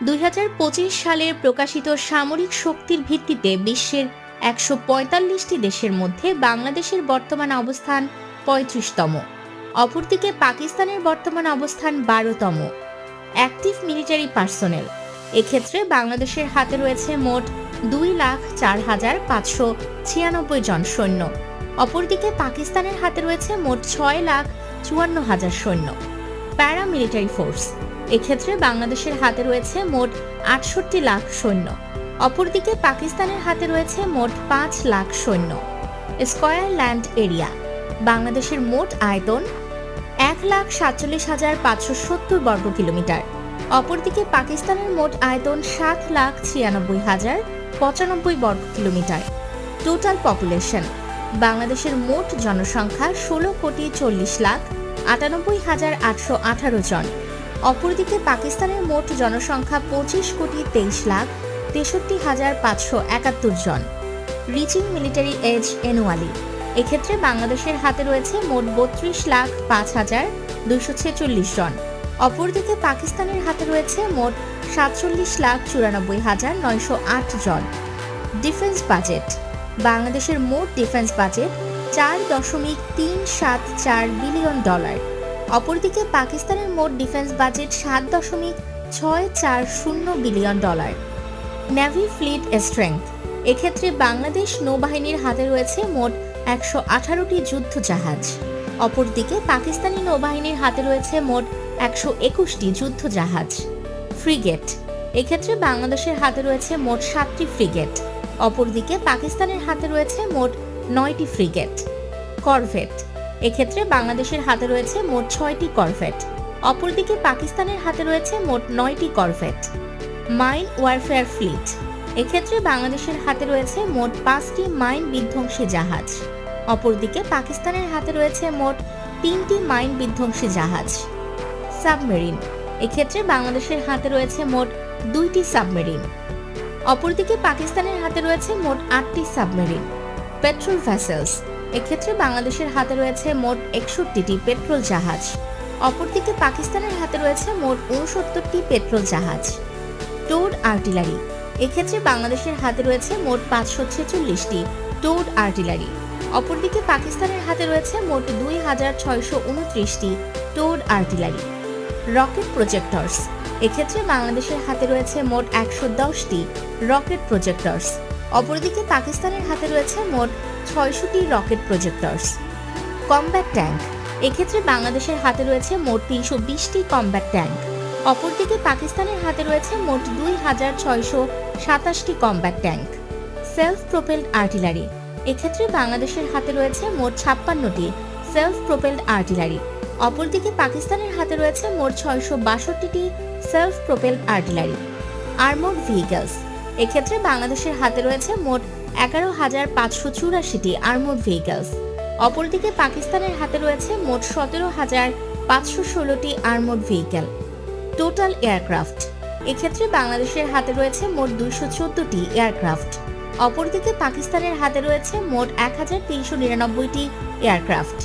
দুই সালের প্রকাশিত সামরিক শক্তির ভিত্তিতে বিশ্বের একশো পঁয়তাল্লিশটি দেশের মধ্যে বাংলাদেশের বর্তমান অবস্থান পঁয়ত্রিশতম। অপরদিকে পাকিস্তানের বর্তমান অবস্থান বারোতম। Active military personnel. এক্ষেত্রে বাংলাদেশের হাতে রয়েছে মোট দুই লাখ চার হাজার পাঁচশো ছিয়ানব্বই জন সৈন্য। অপরদিকে পাকিস্তানের হাতে রয়েছে মোট ছয় লাখ চুয়ান্ন হাজার সৈন্য। Paramilitary force. এক্ষেত্রে বাংলাদেশের হাতে রয়েছে মোট আটষট্টি লাখ সৈন্য। অপরদিকে পাকিস্তানের হাতে রয়েছে মোট পাঁচ লাখ সৈন্য। স্কয়ার ল্যান্ড এরিয়া, বাংলাদেশের মোট আয়তন এক লাখ সাতচল্লিশ হাজার পাঁচশো সত্তর বর্গ কিলোমিটার। অপরদিকে পাকিস্তানের মোট আয়তন সাত লাখ ছিয়ানব্বই হাজার পঁচানব্বই বর্গ কিলোমিটার। টোটাল পপুলেশন বাংলাদেশের মোট জনসংখ্যা ষোলো কোটি চল্লিশ লাখ আটানব্বই হাজার আটশো আঠারো জন। অপরদিকে পাকিস্তানের মোট জনসংখ্যা পঁচিশ কোটি তেইশ লাখ তেষট্টি হাজার পাঁচশো একাত্তর জন। রিচিং মিলিটারি এজ এনুয়ালি এক্ষেত্রে বাংলাদেশের হাতে রয়েছে মোট বত্রিশ লাখ পাঁচ হাজার দুইশো ছেচল্লিশ জন। অপরদিকে পাকিস্তানের হাতে রয়েছে মোট সাতচল্লিশ লাখ চুরানব্বই হাজার নয়শো আট জন। Defence budget. বাংলাদেশের মোট ডিফেন্স বাজেট চার দশমিক তিন সাত চার বিলিয়ন ডলার। অপরদিকে পাকিস্তানের মোট ডিফেন্স বাজেট সাত দশমিক ছয় চার শূন্য billion dollar. Navy fleet strength. এক্ষেত্রে বাংলাদেশ নৌবাহিনীর হাতে রয়েছে মোট একশো আঠারোটি যুদ্ধ জাহাজ। অপরদিকে পাকিস্তানি নৌবাহিনীর হাতে রয়েছে মোট একশো একুশটি যুদ্ধ জাহাজ। ফ্রিগেট। এক্ষেত্রে বাংলাদেশের হাতে রয়েছে মোট সাতটি ফ্রিগেট। অপরদিকে পাকিস্তানের হাতে রয়েছে মোট নয়টি ফ্রিগেট। করভেট। এক্ষেত্রে বাংলাদেশের হাতে রয়েছে মোট ছয়টি করভেট অপরদিকে পাকিস্তানের হাতে রয়েছে মোট নয়টি করভেট মাইন ওয়ারফেয়ার ফ্লিট এক্ষেত্রে বাংলাদেশের হাতে রয়েছে মোট পাঁচটি মাইন বিধ্বংসী জাহাজ। অপরদিকে পাকিস্তানের হাতে রয়েছে মোট তিনটি মাইন বিধ্বংসী জাহাজ। সাবমেরিন। এক্ষেত্রে বাংলাদেশের হাতে রয়েছে মোট দুইটি সাবমেরিন। অপরদিকে পাকিস্তানের হাতে রয়েছে মোট আটটি সাবমেরিন। পেট্রোল ভ্যাসেলস এক্ষেত্রে বাংলাদেশের হাতে রয়েছে মোট একষট্টিটি পেট্রোল জাহাজ। অপরদিকে পাকিস্তানের হাতে রয়েছে মোট উনসত্তরটি পেট্রোল জাহাজ। Towed artillery. এক্ষেত্রে বাংলাদেশের হাতে রয়েছে মোট পাঁচশো ছেচল্লিশটি টোড আর্টিলারি। অপরদিকে পাকিস্তানের হাতে রয়েছে মোট দুই হাজার ছয়শো উনত্রিশটি টোড আর্টিলারি। Rocket projectors. এক্ষেত্রে বাংলাদেশের হাতে রয়েছে মোট একশো দশটি রকেট প্রজেক্টরস। অপরদিকে পাকিস্তানের হাতে রয়েছে মোট ছয়শটি রকেট প্রজেক্টরস। Combat tank. এক্ষেত্রে বাংলাদেশের হাতে রয়েছে মোট তিনশো বিশটি কমব্যাট ট্যাঙ্ক। অপরদিকে পাকিস্তানের হাতে রয়েছে মোট দুই হাজার ছয়শো সাতাশটি combat tank. Self propelled artillery. এক্ষেত্রে বাংলাদেশের হাতে রয়েছে মোট ছাপ্পান্নটি সেলফ প্রোপেলড আর্টিলারি। অপরদিকে পাকিস্তানের হাতে রয়েছে মোট ছয়শো বাষট্টিটি self propelled artillery. Armoured vehicles. এক্ষেত্রে বাংলাদেশের হাতে রয়েছে মোট এগারো হাজার পাঁচশো চুরাশিটি আর্মোড ভেহিকলস অপরদিকে পাকিস্তানের হাতে রয়েছে মোট সতেরো হাজার পাঁচশো ষোলোটি আর্মোড ভেহিকেল টোটাল এয়ারক্রাফট এক্ষেত্রে বাংলাদেশের হাতে রয়েছে মোট দুইশো চোদ্দটি এয়ারক্রাফট অপরদিকে পাকিস্তানের হাতে রয়েছে মোট এক হাজার তিনশো নিরানব্বইটি এয়ারক্রাফট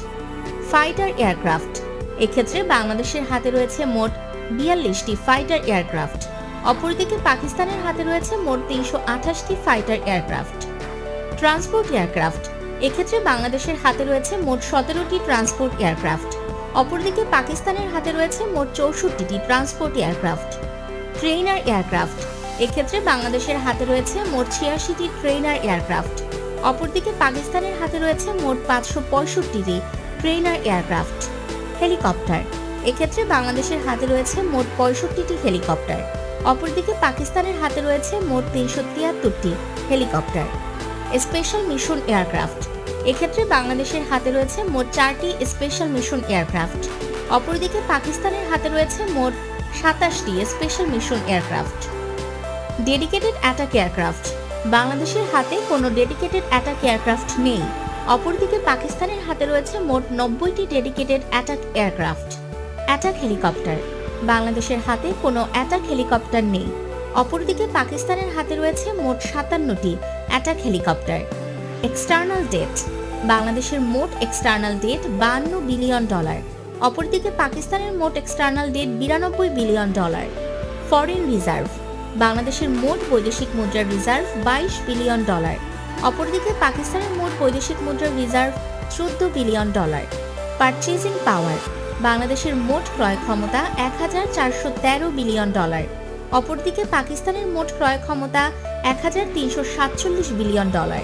ফাইটার এয়ারক্রাফট এক্ষেত্রে বাংলাদেশের হাতে রয়েছে মোট বিয়াল্লিশটি ফাইটার এয়ারক্রাফট অপরদিকে পাকিস্তানের হাতে রয়েছে মোট তিনশো আঠাশটি ফাইটার এয়ারক্রাফট। Transport aircraft. এক্ষেত্রে বাংলাদেশের হাতে রয়েছে মোট সতেরোটি ট্রান্সপোর্ট এয়ারক্রাফট। অপরদিকে পাকিস্তানের হাতে রয়েছে মোট চৌষট্টিটি ট্রান্সপোর্ট এয়ারক্রাফট। Trainer aircraft. এক্ষেত্রে বাংলাদেশের হাতে রয়েছে মোট ছিয়াশিটি ট্রেইনার এয়ারক্রাফট। অপরদিকে পাকিস্তানের হাতে রয়েছে মোট পাঁচশো পঁয়ষট্টিটি ট্রেইনার এয়ারক্রাফট। হেলিকপ্টার। এক্ষেত্রে বাংলাদেশের হাতে রয়েছে মোট পঁয়ষট্টিটি হেলিকপ্টার। অপরদিকে পাকিস্তানের হাতে রয়েছে মোট তিনশো তিয়াত্তরটি হেলিকপ্টার, স্পেশাল মিশন এয়ারক্রাফট। এক্ষেত্রে বাংলাদেশের হাতে রয়েছে মোট চারটি স্পেশাল মিশন এয়ারক্রাফট। অপরদিকে পাকিস্তানের হাতে রয়েছে মোট সাতাশটি special mission aircraft. Dedicated attack aircraft. বাংলাদেশের হাতে কোনো ডেডিকেটেড অ্যাটাক এয়ারক্রাফট নেই। অপরদিকে পাকিস্তানের হাতে রয়েছে মোট নব্বইটি dedicated attack aircraft. Attack helicopter. বাংলাদেশের হাতে কোনো অ্যাটাক হেলিকপ্টার নেই। অপরদিকে পাকিস্তানের হাতে রয়েছে মোট সাতান্নটি অ্যাটাক হেলিকপ্টার এক্সটার্নাল ডেট বাংলাদেশের মোট এক্সটার্নাল ডেট বান্ন বিলিয়ন ডলার অপরদিকে পাকিস্তানের মোট এক্সটার্নাল ডেট বিরানব্বই বিলিয়ন ডলার ফরেন রিজার্ভ বাংলাদেশের মোট বৈদেশিক মুদ্রার রিজার্ভ বাইশ বিলিয়ন ডলার অপরদিকে পাকিস্তানের মোট বৈদেশিক মুদ্রার রিজার্ভ চোদ্দ বিলিয়ন ডলার পারচেজিং পাওয়ার বাংলাদেশের মোট ক্রয় ক্ষমতা এক হাজার চারশো তেরো বিলিয়ন ডলার। অপরদিকে পাকিস্তানের মোট ক্রয় ক্ষমতা এক হাজার তিনশো সাতচল্লিশ বিলিয়ন ডলার।